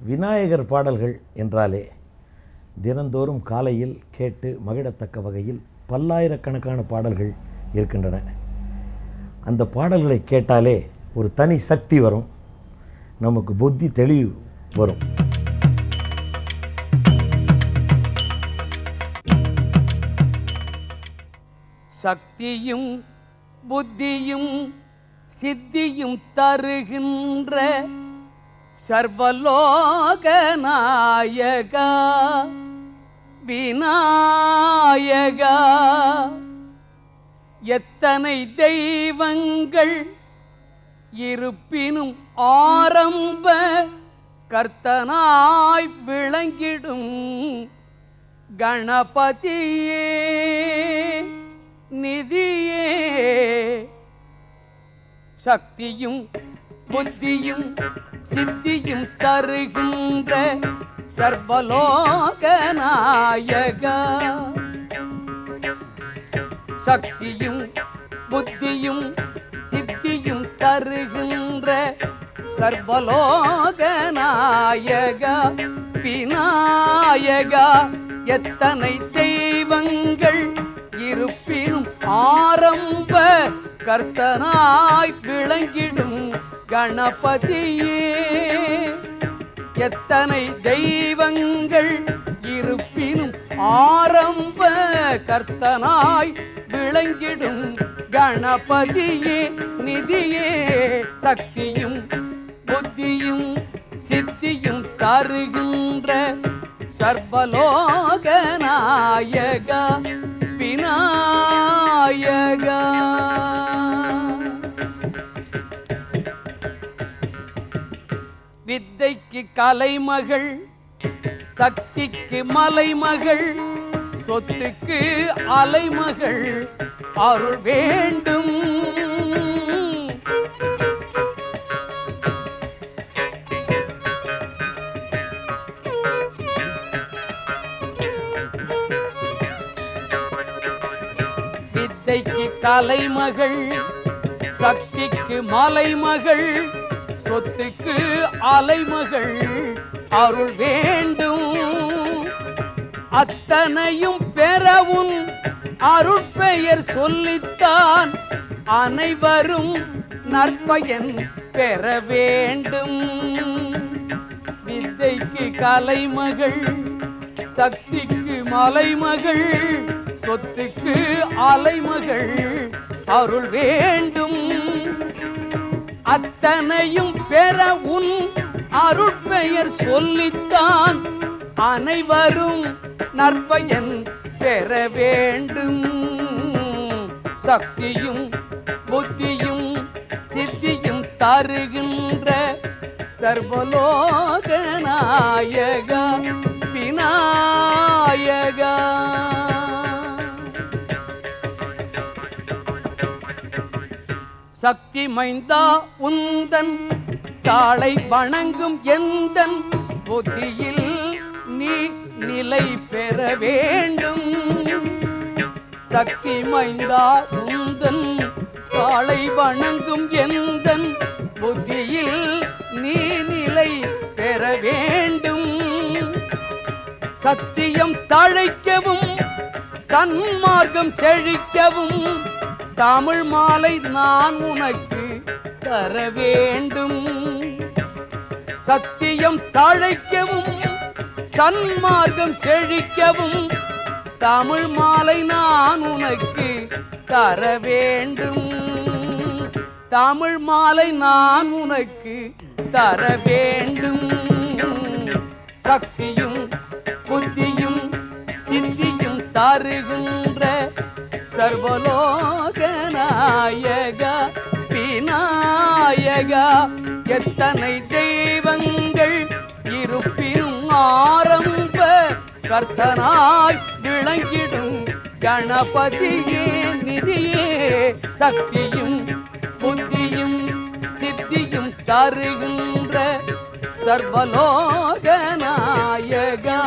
விநாயகர் பாடல்கள் என்றாலே தினந்தோறும் காலையில் கேட்டு மகிழத்தக்க வகையில் பல்லாயிரக்கணக்கான பாடல்கள் இருக்கின்றன. அந்த பாடல்களை கேட்டாலே ஒரு தனி சக்தி வரும். நமக்கு புத்தி தெளிவு வரும். சக்தியும் புத்தியும் சித்தியும் தருகின்ற சர்வலோகநாயக விநாயக. எத்தனை தெய்வங்கள் இருப்பினும் ஆரம்ப கர்த்தனாய் விளங்கிடும் கணபதியே நிதியே. சக்தியும் புத்தியும் சித்தியும் தருகின்ற சர்வலோக நாயகா. சக்தியும் புத்தியும் சித்தியும் தருகின்ற சர்வலோக நாயகா. விநாயகா எத்தனை தெய்வங்கள் இருப்பினும் ஆரம்ப கர்த்தனாய் விளங்கிடும் கணபதியே எத்தனை தெய்வங்கள் இருப்பினும் ஆரம்ப கர்த்தனாய் விளங்கிடும் கணபதியே நிதியே சக்தியும் புத்தியும் சித்தியும் தருகின்ற சர்வலோக நாயகா விநாயகா. வித்தைக்கு கலைமகள் சக்திக்கு மலைமகள் சொத்துக்கு அலைமகள் அருள் வேண்டும். வித்தைக்கு கலைமகள் சக்திக்கு மலைமகள் சொத்துக்கு அலைமகள் அருள் வேண்டும். அத்தனையும் பெறவும் அருட்பெயர் சொல்லித்தான் அனைவரும் நற்பயன் பெற வேண்டும். வித்தைக்கு கலைமகள் சக்திக்கு மலைமகள் சொத்துக்கு அலைமகள் அருள் வேண்டும். அத்தனையும் பெற உன் அருட்பெயர் சொல்லித்தான். அனைவரும் நற்பயன் பெற வேண்டும். சக்தியும் புத்தியும் சித்தியும் தருகின்ற சர்வலோக நாயகா விநாயகா. சக்தி மைந்தா உந்தன் தாளை வணங்கும் எந்த புத்தியில் நீ நிலை பெற வேண்டும். சக்தி மைந்தா உந்தன் தாளை வணங்கும் எந்த புத்தியில் நீ நிலை பெற வேண்டும். சத்தியம் தழைக்கவும் சன்மார்க்கம் செழிக்கவும் தமிழ் மாலை நான் உனக்கு தர வேண்டும். சத்தியம் தழைக்கவும் சன்மார்க்கம் செழிக்கவும் தமிழ் மாலை நான் உனக்கு தர வேண்டும். தமிழ் மாலை நான் உனக்கு தர வேண்டும். சக்தியும் புத்தியும் சித்தியும் தருகின்ற சர்வலோகநாயக விநாயகா எத்தனை தெய்வங்கள் இருப்பினும் ஆரம்ப கர்த்தனாய் விளங்கிடும். கணபதியே நிதியே சக்தியும் புத்தியும் சித்தியும் தருகின்ற சர்வலோக நாயகா